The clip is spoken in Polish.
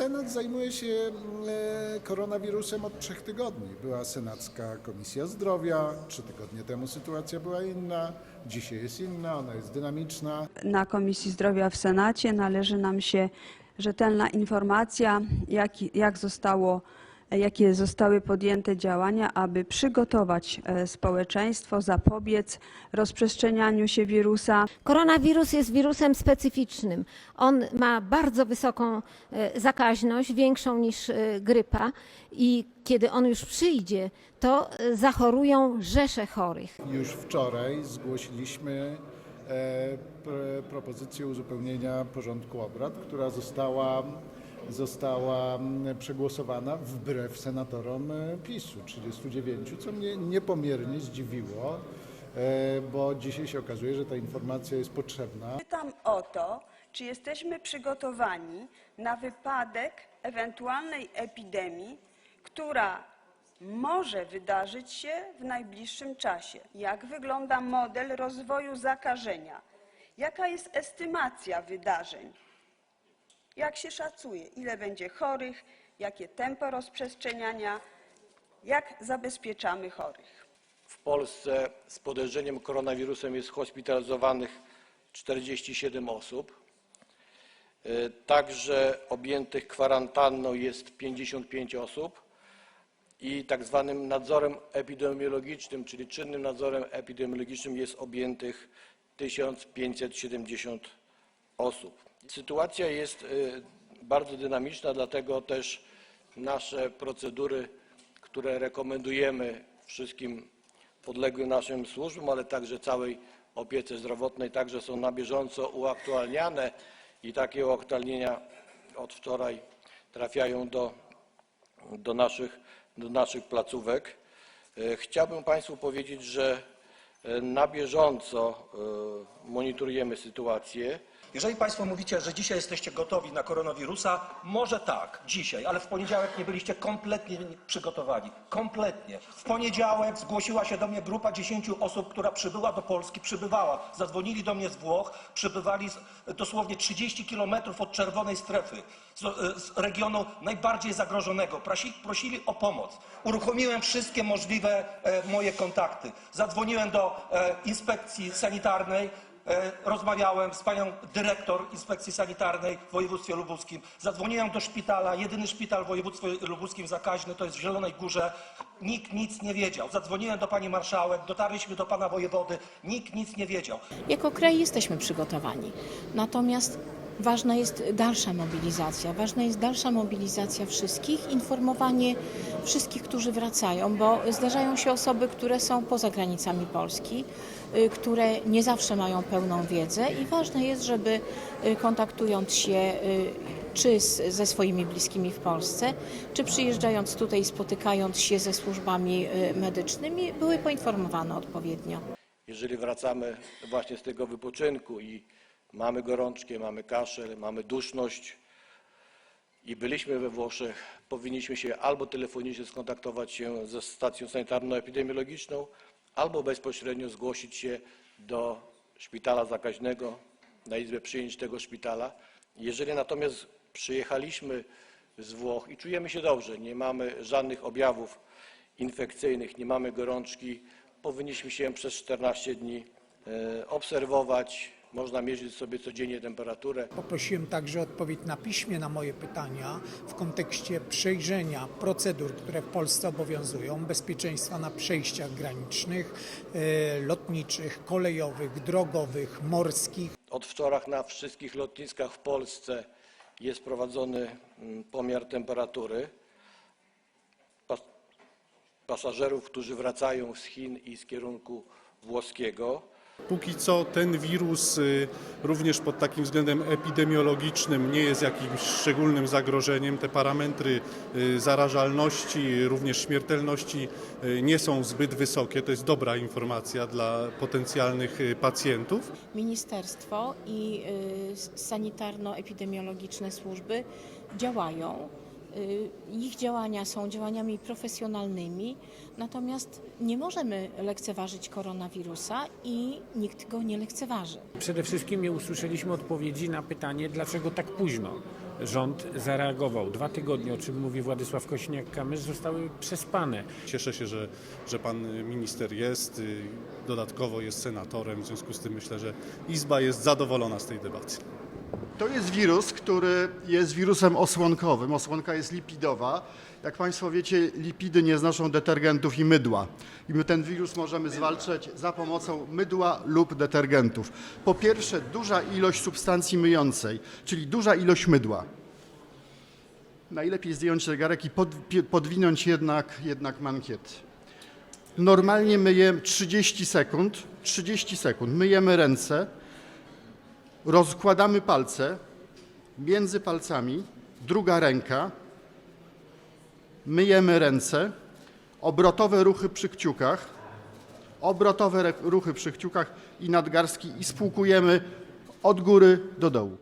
Senat zajmuje się e, koronawirusem od trzech tygodni. Była Senacka Komisja Zdrowia, trzy tygodnie temu sytuacja była inna, dzisiaj jest inna, ona jest dynamiczna. Na Komisji Zdrowia w Senacie należy nam się rzetelna informacja, jak, jak zostało, jakie zostały podjęte działania, aby przygotować e, społeczeństwo, zapobiec rozprzestrzenianiu się wirusa. Koronawirus jest wirusem specyficznym. On ma bardzo wysoką e, zakaźność, większą niż e, grypa i kiedy on już przyjdzie, to e, zachorują rzesze chorych. Już wczoraj zgłosiliśmy e, pr- propozycję uzupełnienia porządku obrad, która została, została mm, przegłosowana wbrew senatorom e, PiSu, 39, co mnie niepomiernie zdziwiło, e, bo dzisiaj się okazuje, że ta informacja jest potrzebna. Pytam o to, czy jesteśmy przygotowani na wypadek ewentualnej epidemii, która może wydarzyć się w najbliższym czasie. Jak wygląda model rozwoju zakażenia? Jaka jest estymacja wydarzeń? Jak się szacuje, ile będzie chorych, jakie tempo rozprzestrzeniania, jak zabezpieczamy chorych? W Polsce z podejrzeniem koronawirusem jest hospitalizowanych 47 osób. Y, Także objętych kwarantanną jest 55 osób i tak zwanym nadzorem epidemiologicznym, czyli czynnym nadzorem epidemiologicznym jest objętych 1570 osób. Sytuacja jest y, bardzo dynamiczna, dlatego też nasze procedury, które rekomendujemy wszystkim podległym naszym służbom, ale także całej opiece zdrowotnej, także są na bieżąco uaktualniane i takie uaktualnienia od wczoraj trafiają do, do, naszych, do naszych placówek. E, Chciałbym Państwu powiedzieć, że e, na bieżąco monitorujemy sytuację. Jeżeli Państwo mówicie, że dzisiaj jesteście gotowi na koronawirusa, może tak, dzisiaj, ale w poniedziałek nie byliście kompletnie przygotowani. Kompletnie. W poniedziałek zgłosiła się do mnie grupa 10 osób, która przybyła do Polski, przybywała. Zadzwonili do mnie z Włoch, przybywali z, dosłownie 30 kilometrów od czerwonej strefy, z, z regionu najbardziej zagrożonego. Prosi, prosili o pomoc. Uruchomiłem wszystkie możliwe e, moje kontakty. Zadzwoniłem do e, inspekcji sanitarnej, E, Rozmawiałem z panią dyrektor Inspekcji Sanitarnej w województwie lubuskim. Zadzwoniłem do szpitala, jedyny szpital w województwie lubuskim zakaźny, to jest w Zielonej Górze. Nikt nic nie wiedział. Zadzwoniłem do pani marszałek, dotarliśmy do pana wojewody, nikt nic nie wiedział. Jako kraj jesteśmy przygotowani. Natomiast ważna jest dalsza mobilizacja. Ważna jest dalsza mobilizacja wszystkich, informowanie wszystkich, którzy wracają, bo zdarzają się osoby, które są poza granicami Polski, y, które nie zawsze mają pełną wiedzę i ważne jest, żeby y, kontaktując się y, czy z, ze swoimi bliskimi w Polsce, czy przyjeżdżając tutaj, spotykając się ze służbami medycznymi, były poinformowane odpowiednio. Jeżeli wracamy właśnie z tego wypoczynku i mamy gorączkę, mamy kaszel, mamy duszność i byliśmy we Włoszech, powinniśmy się albo telefonicznie skontaktować się ze stacją sanitarno-epidemiologiczną, albo bezpośrednio zgłosić się do szpitala zakaźnego, na izbę przyjęć tego szpitala. Jeżeli natomiast przyjechaliśmy z Włoch i czujemy się dobrze, nie mamy żadnych objawów infekcyjnych, nie mamy gorączki, powinniśmy się przez 14 dni e, obserwować. Można mierzyć sobie codziennie temperaturę. Poprosiłem także o odpowiedź na piśmie na moje pytania w kontekście przejrzenia procedur, które w Polsce obowiązują, bezpieczeństwa na przejściach granicznych, e, lotniczych, kolejowych, drogowych, morskich. Od wczoraj na wszystkich lotniskach w Polsce jest prowadzony mm, pomiar temperatury. Pas- Pasażerów, którzy wracają z Chin i z kierunku włoskiego. Póki co ten wirus y, również pod takim względem epidemiologicznym nie jest jakimś szczególnym zagrożeniem. Te parametry y, zarażalności, również śmiertelności y, nie są zbyt wysokie. To jest dobra informacja dla potencjalnych pacjentów. Ministerstwo i sanitarno-epidemiologiczne służby działają. Y, Ich działania są działaniami profesjonalnymi, natomiast nie możemy lekceważyć koronawirusa i nikt go nie lekceważy. Przede wszystkim nie usłyszeliśmy odpowiedzi na pytanie, dlaczego tak późno. rząd zareagował. Dwa tygodnie, o czym mówi Władysław Kośniak-Kamysz, zostały przespane. Cieszę się, że, że pan minister jest, y, dodatkowo jest senatorem, w związku z tym myślę, że Izba jest zadowolona z tej debaty. To jest wirus, który jest wirusem osłonkowym. Osłonka jest lipidowa. Jak Państwo wiecie, lipidy nie znoszą detergentów i mydła. I my ten wirus możemy zwalczać za pomocą mydła lub detergentów. Po pierwsze, duża ilość substancji myjącej, czyli duża ilość mydła. Najlepiej zdjąć zegarek i pod, podwinąć jednak, jednak mankiety. Normalnie myjemy 30 sekund, 30 sekund, myjemy ręce, rozkładamy palce, między palcami. Druga ręka, myjemy ręce, obrotowe ruchy przy kciukach, obrotowe ruchy przy kciukach i nadgarstki i spłukujemy od góry do dołu.